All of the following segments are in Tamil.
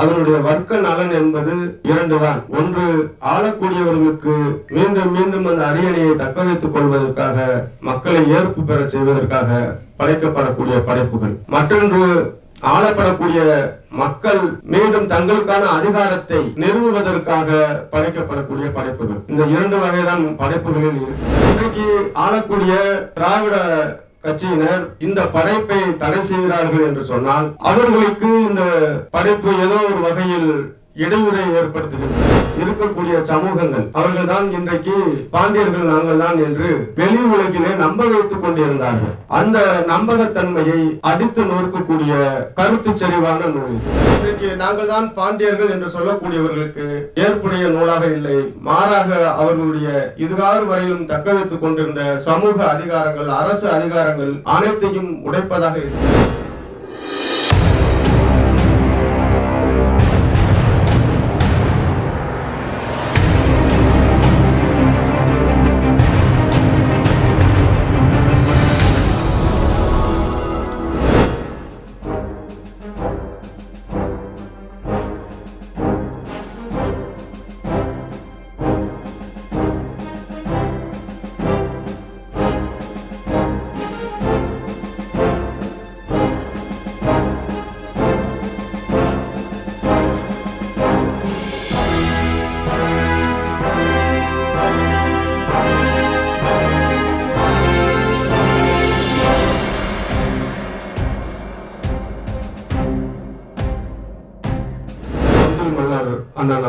அதனுடைய வர்க்க நலன் என்பது இரண்டுதான். ஒன்று ஆளக்கூடியவர்களுக்கு மீண்டும் மீண்டும் அந்த அரியணையை தக்க வைத்துக் கொள்வதற்காக மக்களை ஏற்பு பெற செய்வதற்காக படைக்கப்படக்கூடிய படைப்புகள். மற்றொன்று ஆளப்படக்கூடிய மக்கள் மீண்டும் தங்களுக்கான அதிகாரத்தை நிறுவுவதற்காக படைக்கப்படக்கூடிய படைப்புகள். இந்த இரண்டு வகைதான் படைப்புகளில் இருக்கு. இன்றைக்கு ஆளக்கூடிய திராவிட கட்சியினர் இந்த படைப்பை தடை செய்கிறார்கள் என்று சொன்னால் அவர்களுக்கு இந்த படைப்பு ஏதோ ஒரு வகையில் இடையூறை ஏற்படுத்துகின்றன இருக்கக்கூடிய சமூகங்கள். அவர்கள் தான் இன்றைக்கு பாண்டியர்கள் நாங்கள் தான் என்று வெளி உலகிலே நம்ப வைத்துக் கொண்டிருந்தார்கள். அந்த நம்பகத்தன்மையை அடித்து நொறுக்கக்கூடிய கருத்து செறிவான நூல். இன்றைக்கு நாங்கள் தான் பாண்டியர்கள் என்று சொல்லக்கூடியவர்களுக்கு ஏற்புடைய நூலாக இல்லை. மாறாக அவர்களுடைய இதுகாறு வரையிலும் தக்க வைத்துக் கொண்டிருந்த சமூக அதிகாரங்கள் அரசு அதிகாரங்கள் அனைத்தையும் உடைப்பதாக இருக்கிறது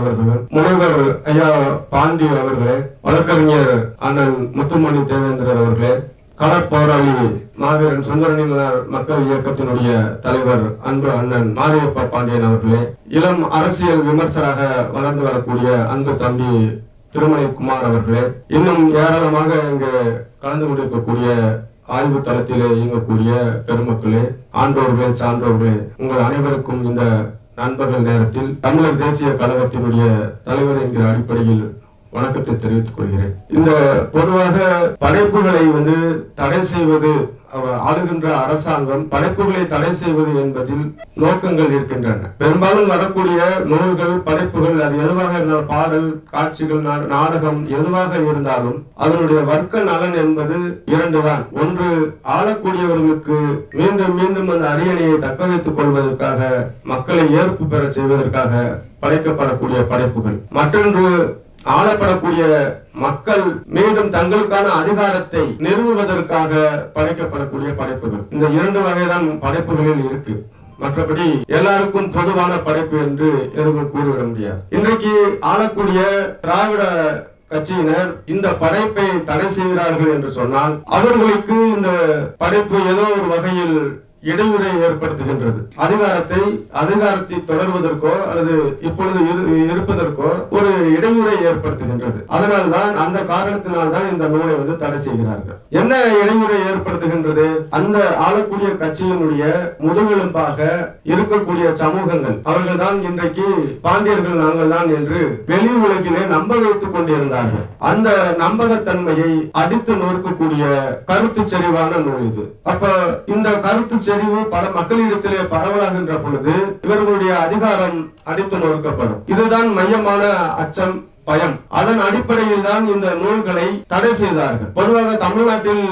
அவர்கள் முனைவர் ஐயா பாண்டி அவர்களே வழக்கறிஞர் அண்ணன் முத்துமணி தேவேந்திரர் அவர்களே களப்போராளி மாவீரன் சுந்தரனிலார் மக்கள் இயக்கத்தினுடைய தலைவர் அன்பு அண்ணன் மாரியப்ப பாண்டியன் அவர்களே இளம் அரசியல் விமர்சராக வளர்ந்து வரக்கூடிய அன்பு தம்பி திருமலை குமார் அவர்களே இன்னும் ஏராளமாக இங்கு கலந்து கொண்டிருக்கக்கூடிய ஆய்வு தளத்திலே இயங்கக்கூடிய பெருமக்களே ஆண்டோர்களே சான்றோர்களே உங்கள் அனைவருக்கும் இந்த நண்பர்கள் நேரத்தில் தமிழர் தேசிய கழகத்தினுடைய தலைவர் என்கிற அடிப்படையில் வணக்கத்தை தெரிவித்துக் கொள்கிறேன். இந்த பொதுவாக படைப்புகளை வந்து தடை செய்வது ஆளுகின்ற அரசாங்கம் படைப்புகளை தடை செய்வது என்பதில் நோக்கங்கள் இருக்கின்றன. பெரும்பாலும் வரக்கூடிய நூல்கள் படைப்புகள் அது எதுவாக இருந்தாலும் பாடல் காட்சிகள் நாடகம் எதுவாக இருந்தாலும் அதனுடைய வர்க்க நலன் என்பது இரண்டுதான். ஒன்று ஆளக்கூடியவர்களுக்கு மீண்டும் மீண்டும் அந்த அரியணையை தக்க வைத்துக் கொள்வதற்காக மக்களை ஏற்பு பெற செய்வதற்காக படைக்கப்படக்கூடிய படைப்புகள். மற்றொன்று ஆளப்படக்கூடிய மக்கள் மீண்டும் தங்களுக்கான அதிகாரத்தை நிறுவுவதற்காக படைக்கப்படக்கூடிய படைப்புகள். இந்த இரண்டு வகைதான் படைப்புகளில் இருக்கு. மற்றபடி எல்லாருக்கும் பொதுவான படைப்பு என்று எதுவும் கூறிவிட முடியாது. இன்றைக்கு ஆளக்கூடிய திராவிட கட்சியினர் இந்த படைப்பை தடை செய்கிறார்கள் என்று சொன்னால் அவர்களுக்கு இந்த படைப்பு ஏதோ ஒரு வகையில் இடையூறை ஏற்படுத்துகின்றது. அதிகாரத்தை அதிகாரத்தை தொடர்வதற்கோ அல்லது இப்பொழுது இருப்பதற்கோ ஒரு இடையூறை ஏற்படுத்துகின்றது. அதனால்தான் அந்த காரணத்தினால்தான் இந்த நூலை வந்து தடை செய்கிறார்கள். என்ன இடையூறை ஏற்படுத்துகின்றது? அந்த ஆளக்கூடிய கட்சியினுடைய முதுகெலும்பாக இருக்கக்கூடிய சமூகங்கள். அவர்கள் தான் இன்றைக்கு பாண்டியர்கள் நாங்கள் தான் என்று வெளி உலகிலே நம்ப வைத்துக் கொண்டிருந்தார்கள். அந்த நம்பகத்தன்மையை அடித்து நொறுக்கக்கூடிய கருத்து செறிவான நூல் இது. அப்ப இந்த கருத்து செறிவு பல மக்களிடத்திலே பரவலாகின்ற பொழுது இவர்களுடைய அதிகாரம் அடித்து நொறுக்கப்படும். இதுதான் மையமான அச்சம். பயம். அதன் அடிப்படையில் தான் இந்த நூல்களை தடை செய்தார்கள். பொதுவாக தமிழ்நாட்டில்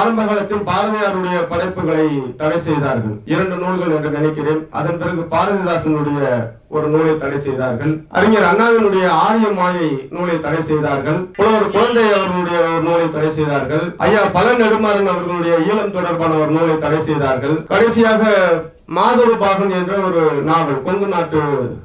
ஆரம்ப காலத்தில் பாரதியாருடைய படைப்புகளை தடை செய்தார்கள். இரண்டு நூல்கள் என்று நினைக்கிறேன். அதன் பிறகு பாரதிதாசனுடைய ஒரு நூலை தடை செய்தார்கள். அறிஞர் அண்ணாவினுடைய ஆரிய மாயை நூலை தடை செய்தார்கள். புலவர் குழந்தை அவர்களுடைய ஒரு நூலை தடை செய்தார்கள். ஐயா பல நெடுமாறன் அவர்களுடைய ஈழம் தொடர்பான ஒரு நூலை தடை செய்தார்கள். கடைசியாக மாதொரு பாகன் என்ற ஒரு நாவல் கொங்கு நாட்டு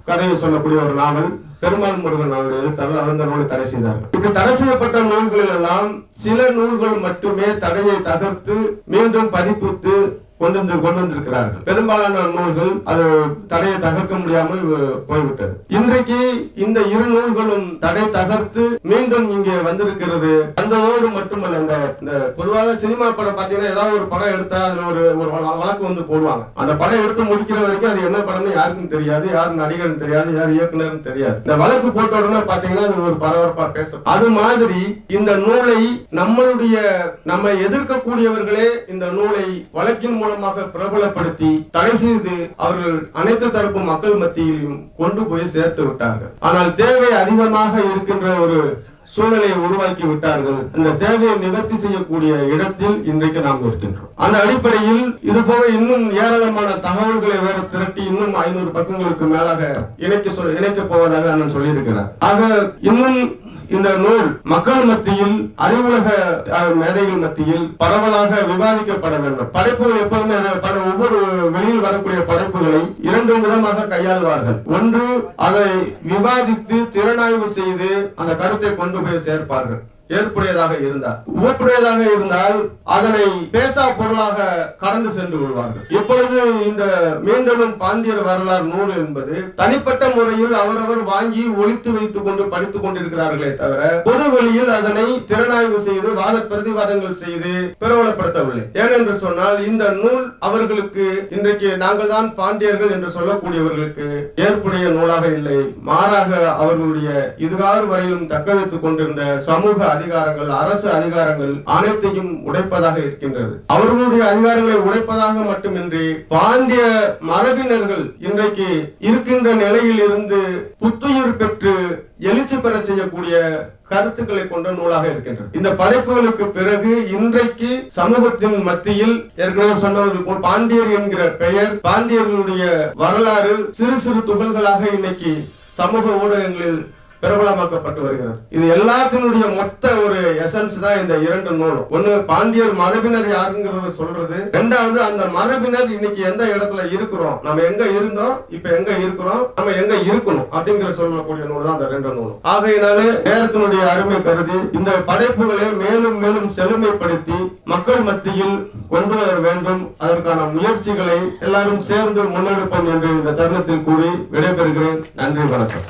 கதையை சொல்லக்கூடிய ஒரு நாவல் பெருமாள் முருகன் அவருடைய எழுத்தாளர் அந்த நூலை தடை செய்தார்கள் இப்படி தடை செய்யப்பட்ட நூல்களில் எல்லாம் சில நூல்கள் மட்டுமே தடையை தகர்த்து மீண்டும் பதிப்பித்து கொண்டு வந்து கொண்டு வந்திருக்கிறார்கள். பெரும்பாலான நூல்கள் அது தடையை தகர்க்க முடியாமல் போய்விட்டது. இன்றைக்கு இந்த இரு நூல்களும் தடை தகர்த்து மீண்டும் இங்கே வந்திருக்கிறது. அந்ததோடு மட்டுமல்ல இந்த இந்த பொதுவாக சினிமா படம் பாத்தீங்கன்னா ஏதாவது ஒரு படம் எடுத்தா அதுல ஒரு ஒரு வழக்கு வந்து போடுவாங்க. அந்த படம் எடுத்து முடிக்கிற வரைக்கும் அது என்ன படம்னு யாருக்கும் தெரியாது. யார் நடிகர்னு தெரியாது யார் இயக்குனர்னு தெரியாது. இந்த வழக்கு போட்ட உடனே பாத்தீங்கன்னா அது ஒரு பரபரப்பா பேசும் அது மாதிரி இந்த நூலை நம்மளுடைய நம்ம எதிர்க்கக்கூடியவர்களே இந்த நூலை வழக்கின் மூலம் மூலமாக பிரபலப்படுத்தி தடை செய்து அவர்கள் அனைத்து தரப்பு மக்கள் மத்தியிலும் கொண்டு போய் சேர்த்து விட்டார்கள். ஆனால் தேவை அதிகமாக இருக்கின்ற ஒரு சூழ்நிலையை உருவாக்கி விட்டார்கள். அந்த தேவையை நிவர்த்தி செய்யக்கூடிய இடத்தில் இன்றைக்கு நாம் இருக்கின்றோம் அந்த அடிப்படையில் இது போக இன்னும் ஏராளமான தகவல்களை வேற திரட்டி இன்னும் ஐநூறு பக்கங்களுக்கு மேலாக இணைக்க இணைக்க போவதாக அண்ணன் சொல்லியிருக்கிறார். ஆக இன்னும் இந்த நூல் மக்கள் மத்தியில் அறிவுலக அஹ், மேதைகள் மத்தியில் பரவலாக விவாதிக்கப்பட வேண்டும். படைப்புகள் எப்போதுமே பல- ஒவ்வொரு வெளியில் வரக்கூடிய படைப்புகளை இரண்டு விதமாக கையாள்வார்கள். ஒன்று அதை விவாதித்து திறனாய்வு செய்து அந்த கருத்தை கொண்டு போய் சேர்ப்பார்கள். ஏற்புடையதாக இருந்தார். உவப்புடையதாக இருந்தால் அதனை பேசா பொருளாக கடந்து சென்று விடுவார்கள் இப்பொழுது இந்த மீண்டும் பாண்டியர் வரலாறு நூல் என்பது தனிப்பட்ட முறையில் அவரவர் வாங்கி ஒழித்து வைத்துக் கொண்டு படித்துக் கொண்டிருக்கிறார்களே தவிர பொது வழியில் அதனை திறனாய்வு செய்து வாத பிரதிவாதங்கள் செய்து பிரபலப்படுத்தவில்லை. ஏனென்று சொன்னால் இந்த நூல் அவர்களுக்கு இன்றைக்கு நாங்கள் தான் பாண்டியர்கள் என்று சொல்லக்கூடியவர்களுக்கு ஏற்புடைய நூலாக இல்லை. மாறாக அவர்களுடைய இதுகாறு வரையிலும் தக்க வைத்துக் கொண்டிருந்த சமூக அதிகாரங்கள் அரசு அதிகாரங்கள் அனைத்தையும் உடைப்பதாக இருக்கின்றது. அவர்களுடைய அதிகாரங்களை உடைப்பதாக மட்டுமின்றி பாண்டிய மரபினர்கள் இன்றைக்கு இருக்கின்ற நிலையில் இருந்து புத்துயிர் பெற்று எழுச்சி பெற செய்யக்கூடிய கருத்துக்களை கொண்ட நூலாக இருக்கின்றது. இந்த படைப்புகளுக்கு பிறகு இன்றைக்கு சமூகத்தின் மத்தியில் ஏற்கனவே சொன்னது போல் பாண்டியர் என்கிற பெயர் பாண்டியர்களுடைய வரலாறு சிறு சிறு துகள்களாக இன்னைக்கு சமூக ஊடகங்களில் பிரபலமாக்கப்பட்டு வருகிறது. இது எல்லாத்தினுடைய மொத்த ஒரு எசன்ஸ் தான் இந்த இரண்டு நூலும். ஒண்ணு பாண்டியர் மரபினர் யாருங்கிறத சொல்றது. ரெண்டாவது அந்த மரபினர் இன்னைக்கு எந்த இடத்துல இருக்கிறோம்? நம்ம எங்க இருந்தோம்? இப்ப எங்க இருக்கிறோம்? நம்ம எங்க இருக்கணும்? அப்படிங்கிற சொல்லக்கூடிய நூல் தான் அந்த ரெண்டு நூலும். ஆகையினாலே நேரத்தினுடைய அருமை கருதி இந்த படைப்புகளை மேலும் மேலும் செழுமைப்படுத்தி மக்கள் மத்தியில் கொண்டு வர வேண்டும். அதற்கான முயற்சிகளை எல்லாரும் சேர்ந்து முன்னெடுப்போம் என்று இந்த தருணத்தில் கூறி விடைபெறுகிறேன். நன்றி வணக்கம்.